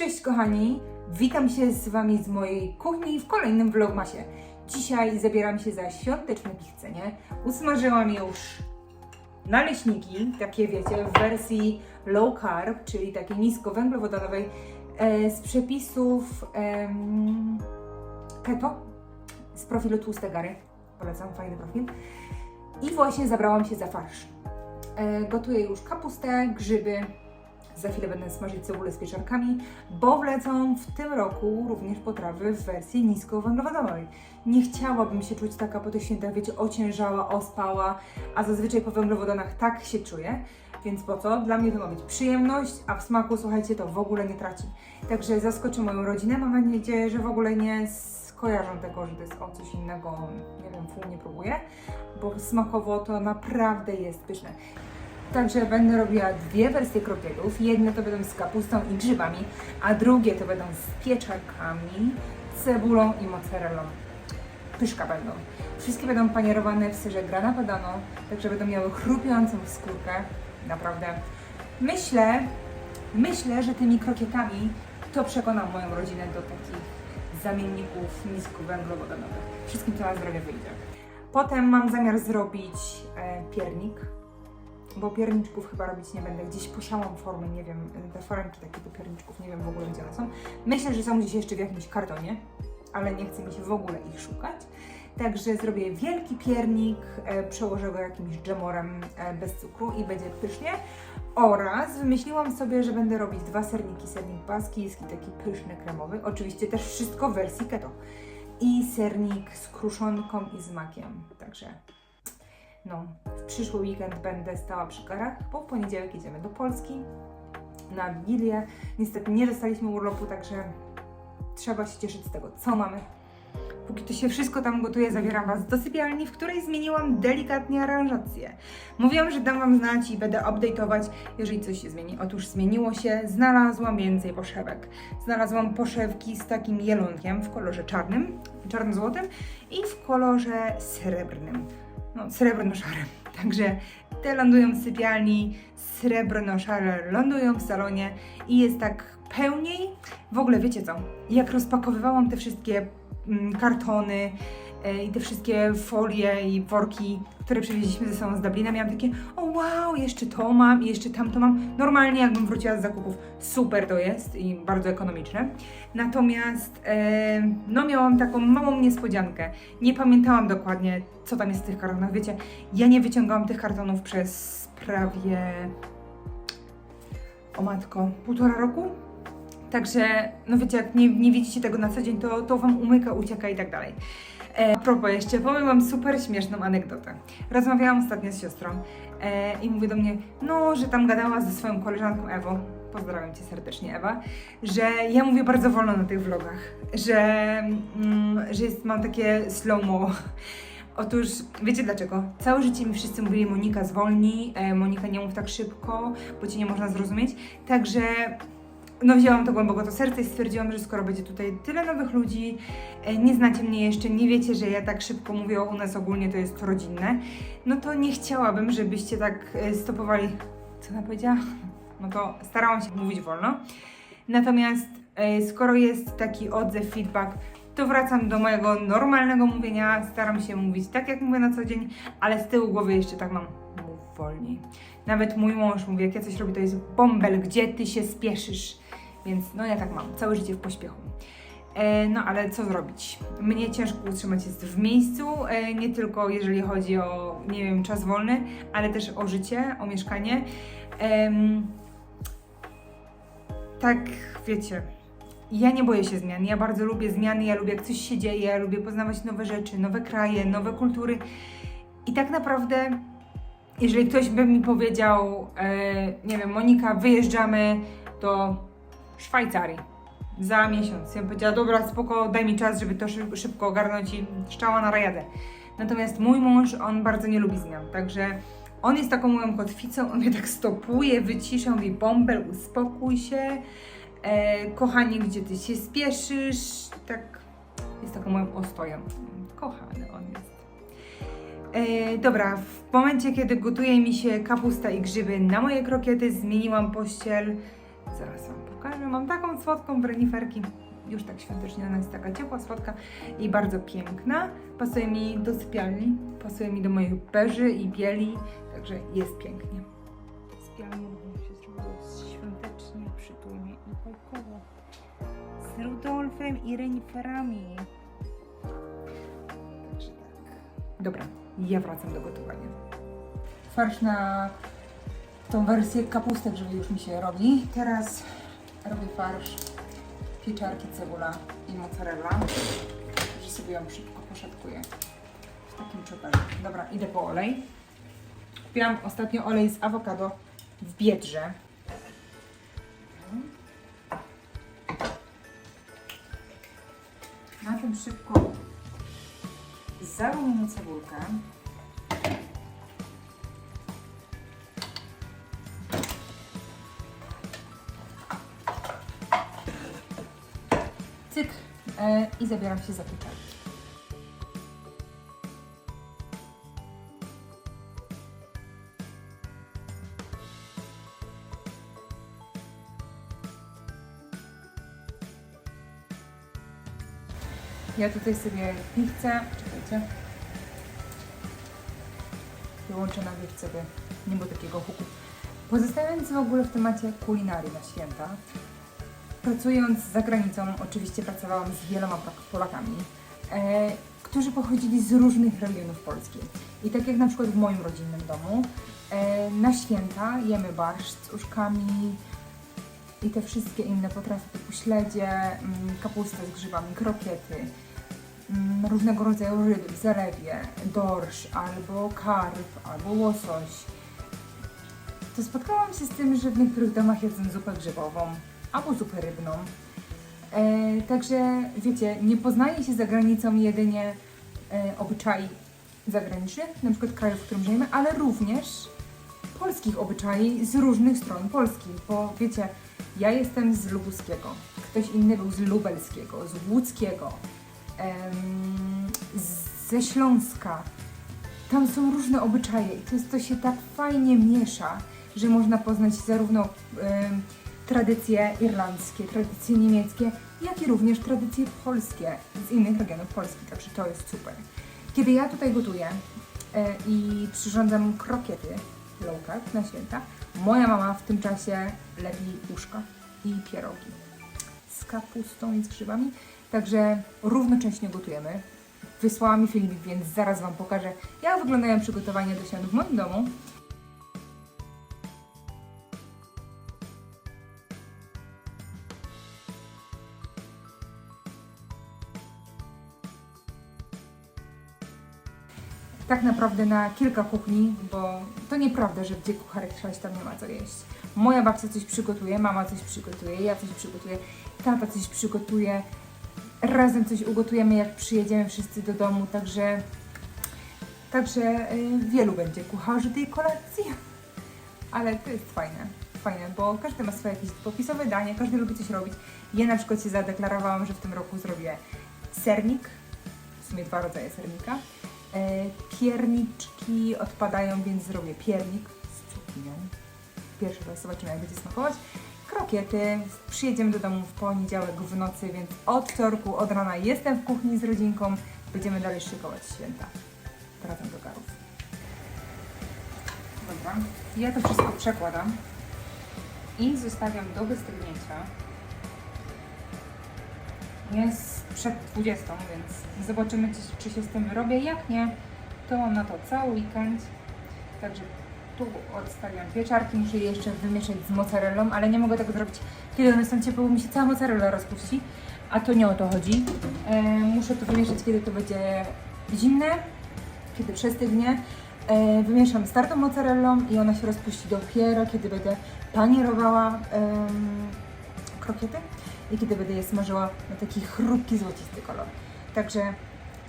Cześć kochani, witam się z Wami z mojej kuchni w kolejnym vlogmasie. Dzisiaj zabieram się za świąteczne pichcenie. Usmażyłam już naleśniki, takie wiecie, w wersji low carb, czyli takiej niskowęglowodanowej, e, z przepisów em, keto, z profilu Tłuste Gary. Polecam, fajny profil. I właśnie zabrałam się za farsz. E, gotuję już kapustę, grzyby, za chwilę będę smażyć cebulę z pieczarkami, bo wlecą w tym roku również potrawy w wersji niskowęglowodanowej. Nie chciałabym się czuć taka po tych świętach, wiecie, ociężała, ospała, a zazwyczaj po węglowodanach tak się czuję. Więc po co? Dla mnie to ma być przyjemność, a w smaku, słuchajcie, to w ogóle nie traci. Także zaskoczę moją rodzinę. Mam nadzieję, że w ogóle nie skojarzą tego, że to jest o coś innego, nie wiem, pół nie próbuję, bo smakowo to naprawdę jest pyszne. Także będę robiła dwie wersje krokietów. Jedne to będą z kapustą i grzybami, a drugie to będą z pieczarkami, cebulą i mozzarellą. Pyszka będą. Wszystkie będą panierowane w serze grana padano, także będą miały chrupiącą skórkę. Naprawdę. Myślę, myślę, że tymi krokietami to przekonam moją rodzinę do takich zamienników niskowęglowodanowych. Wszystkim to na zdrowie wyjdzie. Potem mam zamiar zrobić e, piernik bo pierniczków chyba robić nie będę. Gdzieś posiałam formę, nie wiem, te foremki takie do pierniczków, nie wiem w ogóle gdzie one są. Myślę, że są gdzieś jeszcze w jakimś kartonie, ale nie chce mi się w ogóle ich szukać. Także zrobię wielki piernik, e, przełożę go jakimś dżemorem e, bez cukru i będzie pysznie. Oraz wymyśliłam sobie, że będę robić dwa serniki, sernik baskijski, taki pyszny, kremowy. Oczywiście też wszystko w wersji keto. I sernik z kruszonką i z makiem. Także no, w przyszły weekend będę stała przy garach, bo w poniedziałek jedziemy do Polski na Wigilię. Niestety nie dostaliśmy urlopu, także trzeba się cieszyć z tego, co mamy. Póki to się wszystko tam gotuje, zabieram Was do sypialni, w której zmieniłam delikatnie aranżację. Mówiłam, że dam Wam znać i będę update'ować, jeżeli coś się zmieni. Otóż zmieniło się, znalazłam więcej poszewek. Znalazłam poszewki z takim jelonkiem w kolorze czarnym, czarno-złotym i w kolorze srebrnym no, srebrno-szarym. Także te lądują w sypialni, srebrno-szare lądują w salonie i jest tak pełniej. W ogóle wiecie co? Jak rozpakowywałam te wszystkie mm, kartony i te wszystkie folie i worki, które przywieźliśmy ze sobą z Dublina, miałam takie, o wow, jeszcze to mam i jeszcze tamto mam. Normalnie jakbym wróciła z zakupów, super to jest i bardzo ekonomiczne. Natomiast e, no miałam taką małą niespodziankę. Nie pamiętałam dokładnie, co tam jest w tych kartonach. Wiecie, ja nie wyciągałam tych kartonów przez prawie o matko, półtora roku. Także, no wiecie, jak nie, nie widzicie tego na co dzień, to, to wam umyka, ucieka i tak dalej. E, a propos jeszcze, powiem wam super śmieszną anegdotę. Rozmawiałam ostatnio z siostrą e, i mówi do mnie, no, że tam gadała ze swoją koleżanką Ewą, pozdrawiam Cię serdecznie Ewa, że ja mówię bardzo wolno na tych vlogach, że, mm, że jest, mam takie slow-mo. Otóż wiecie dlaczego? Całe życie mi wszyscy mówili Monika zwolnij, e, Monika nie mów tak szybko, bo Cię nie można zrozumieć. Także no wzięłam to głęboko do serca i stwierdziłam, że skoro będzie tutaj tyle nowych ludzi, e, nie znacie mnie jeszcze, nie wiecie, że ja tak szybko mówię o u nas ogólnie to jest rodzinne, no to nie chciałabym, żebyście tak e, stopowali. Co ona powiedziała? No to starałam się mówić wolno. Natomiast e, skoro jest taki odzew, feedback, to wracam do mojego normalnego mówienia. Staram się mówić tak, jak mówię na co dzień, ale z tyłu głowy jeszcze tak mam. Wolniej. Nawet mój mąż mówi, jak ja coś robię, to jest bąbel, gdzie ty się spieszysz. Więc no ja tak mam, całe życie w pośpiechu. E, no ale co zrobić? Mnie ciężko utrzymać jest w miejscu, e, nie tylko jeżeli chodzi o, nie wiem, czas wolny, ale też o życie, o mieszkanie. Em, tak, wiecie, ja nie boję się zmian. Ja bardzo lubię zmiany, ja lubię jak coś się dzieje, ja lubię poznawać nowe rzeczy, nowe kraje, nowe kultury. I tak naprawdę, jeżeli ktoś by mi powiedział, e, nie wiem, Monika, wyjeżdżamy do Szwajcarii za miesiąc. Ja powiedziała, dobra, spoko, daj mi czas, żeby to szyb, szybko ogarnąć i szczała na rajadę. Natomiast mój mąż, on bardzo nie lubi zmian, także on jest taką moją kotwicą, on mnie tak stopuje, wycisza, mówi bąbel, uspokój się, e, kochanie, gdzie ty się spieszysz, tak jest taką moją ostoją. Kochany on jest. E, dobra, w momencie, kiedy gotuje mi się kapusta i grzyby na moje krokiety, zmieniłam pościel. Zaraz wam. Pokażę. Mam taką słodką breniferki. Już tak świątecznie, ona jest taka ciepła, słodka i bardzo piękna. Pasuje mi do sypialni, pasuje mi do moich beży i bieli, także jest pięknie. Sypialnia się zrobiło świątecznie, przytulnie i bajkowo. Z Rudolfem i reniferami. Także tak. Dobra, ja wracam do gotowania. Farsz na tą wersję kapustek, żeby już mi się robi. Teraz robię farsz pieczarki, cebula i mozzarella. Że sobie ją szybko poszatkuję w takim czoperze. Dobra, idę po olej. Kupiłam ostatnio olej z awokado w Biedrze. Na tym szybko zarówno cebulkę. I zabieram się za pieczarki. Ja tutaj sobie pizzę, czekajcie, wyłączę najpierw sobie, nie było takiego huku. Pozostając w ogóle w temacie kulinarii na święta, pracując za granicą, oczywiście pracowałam z wieloma Polak- Polakami, e, którzy pochodzili z różnych regionów Polski. I tak jak na przykład w moim rodzinnym domu, e, na święta jemy barszcz z uszkami i te wszystkie inne potrawy typu śledzie, mm, kapustę z grzybami, krokiety, mm, różnego rodzaju ryby w zalewie, dorsz albo karp, albo łosoś. To spotkałam się z tym, że w niektórych domach jedzą zupę grzybową albo zupę rybną. E, także wiecie, nie poznaje się za granicą jedynie e, obyczai zagranicznych, na przykład krajów, w którym żyjemy, ale również polskich obyczai z różnych stron Polski, bo wiecie, ja jestem z Lubuskiego, ktoś inny był z Lubelskiego, z Łódzkiego, em, ze Śląska. Tam są różne obyczaje i to, jest, to się tak fajnie miesza, że można poznać zarówno em, tradycje irlandzkie, tradycje niemieckie, jak i również tradycje polskie z innych regionów Polski, także to jest super. Kiedy ja tutaj gotuję e, i przyrządzam krokiety low carb na święta, moja mama w tym czasie lepi uszka i pierogi z kapustą i z grzybami, także równocześnie gotujemy. Wysłała mi filmik, więc zaraz Wam pokażę, jak wyglądają przygotowania do świąt w moim domu. Tak naprawdę na kilka kuchni, bo to nieprawda, że gdzie kucharek trwać, tam nie ma co jeść. Moja babcia coś przygotuje, mama coś przygotuje, ja coś przygotuję, tata coś przygotuje. Razem coś ugotujemy, jak przyjedziemy wszyscy do domu, także, także y, wielu będzie kucharzy tej kolacji. Ale to jest fajne, fajne, bo każdy ma swoje jakieś popisowe danie, każdy lubi coś robić. Ja na przykład się zadeklarowałam, że w tym roku zrobię sernik, w sumie dwa rodzaje sernika. E, pierniczki odpadają, więc zrobię piernik z cukinią. Pierwszy raz zobaczymy, jak będzie smakować. Krokiety. Przyjedziemy do domu w poniedziałek w nocy, więc od wtorku, od rana jestem w kuchni z rodzinką. Będziemy dalej szykować święta. Wracam do garów. Dobra, ja to wszystko przekładam i zostawiam do wystygnięcia. Jest przed 20, więc zobaczymy, czy, się z tym wyrobię. Jak nie, to mam na to cały weekend. Także tu odstawiam pieczarki, muszę je jeszcze wymieszać z mozzarellą, ale nie mogę tego zrobić, kiedy one są ciepłe, bo mi się cała mozzarella rozpuści. A to nie o to chodzi. E, muszę to wymieszać, kiedy to będzie zimne, kiedy przestygnie. E, wymieszam z tartą mozzarellą i ona się rozpuści dopiero, kiedy będę panierowała em, krokiety i kiedy będę je smażyła na taki chrupki, złocisty kolor. Także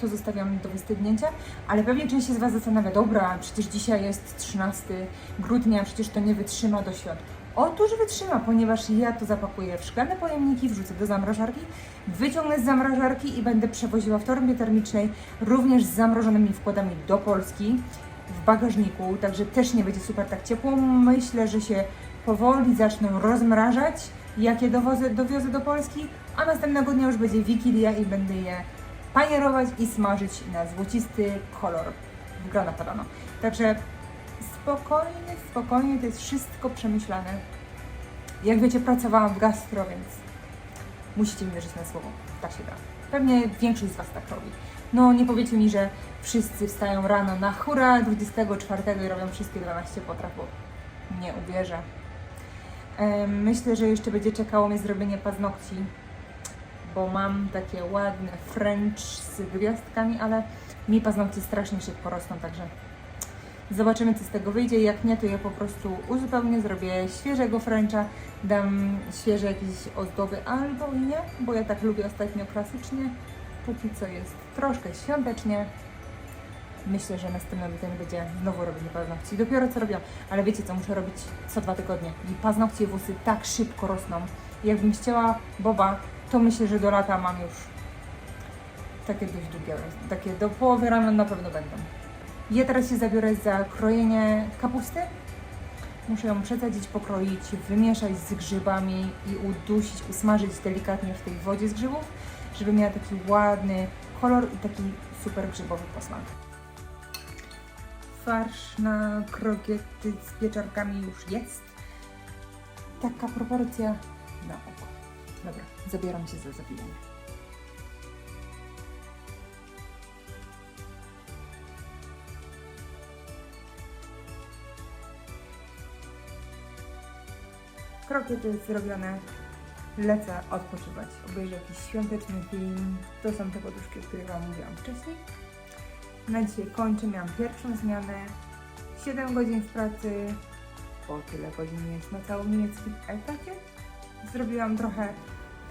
to zostawiam do wystygnięcia, ale pewnie część się z Was zastanawia, dobra, przecież dzisiaj jest 13 grudnia, przecież to nie wytrzyma do świąt. Otóż wytrzyma, ponieważ ja to zapakuję w szklane pojemniki, wrzucę do zamrażarki, wyciągnę z zamrażarki i będę przewoziła w torbie termicznej, również z zamrożonymi wkładami do Polski w bagażniku, także też nie będzie super tak ciepło. Myślę, że się powoli zaczną rozmrażać, jakie dowiozę do Polski, a następnego dnia już będzie Wigilia i będę je panierować i smażyć na złocisty kolor w grana padano. Także spokojnie, spokojnie, to jest wszystko przemyślane. Jak wiecie, pracowałam w gastro, więc musicie mi wierzyć na słowo. Tak się da. Pewnie większość z Was tak robi. No nie powiecie mi, że wszyscy wstają rano na hura 24 i robią wszystkie 12 potraw, bo nie uwierzę. Myślę, że jeszcze będzie czekało mnie zrobienie paznokci, bo mam takie ładne French z gwiazdkami, ale mi paznokcie strasznie szybko rosną, także zobaczymy, co z tego wyjdzie. Jak nie, to ja po prostu uzupełnię, zrobię świeżego Frencha, dam świeże jakieś ozdoby albo nie, bo ja tak lubię ostatnio klasycznie. Póki co jest troszkę świątecznie. Myślę, że następny weekend będzie znowu robienie paznokci. Dopiero co robiłam, ale wiecie co, muszę robić co dwa tygodnie. I paznokcie i włosy tak szybko rosną. Jakbym chciała boba, to myślę, że do lata mam już takie dość długie, takie do połowy ramion na pewno będą. Ja teraz się zabiorę za krojenie kapusty. Muszę ją przesadzić, pokroić, wymieszać z grzybami i udusić, usmażyć delikatnie w tej wodzie z grzybów, żeby miała taki ładny kolor i taki super grzybowy posmak. Farsz na krokiety z pieczarkami już jest. Taka proporcja na oko. Dobra, zabieram się za zabijanie. Krokiety zrobione. Lecę odpoczywać. Obejrzę jakiś świąteczny film. To są te poduszki, o których Wam mówiłam wcześniej. Na dzisiaj kończę. Miałam pierwszą zmianę. 7 godzin w pracy. Bo tyle godzin jest na całym niemieckim etacie. Zrobiłam trochę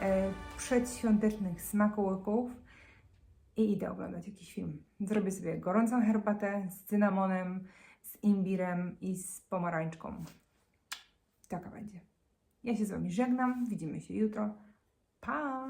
e, przedświątecznych smakołyków i idę oglądać jakiś film. Zrobię sobie gorącą herbatę z cynamonem, z imbirem i z pomarańczką. Taka będzie. Ja się z Wami żegnam. Widzimy się jutro. Pa!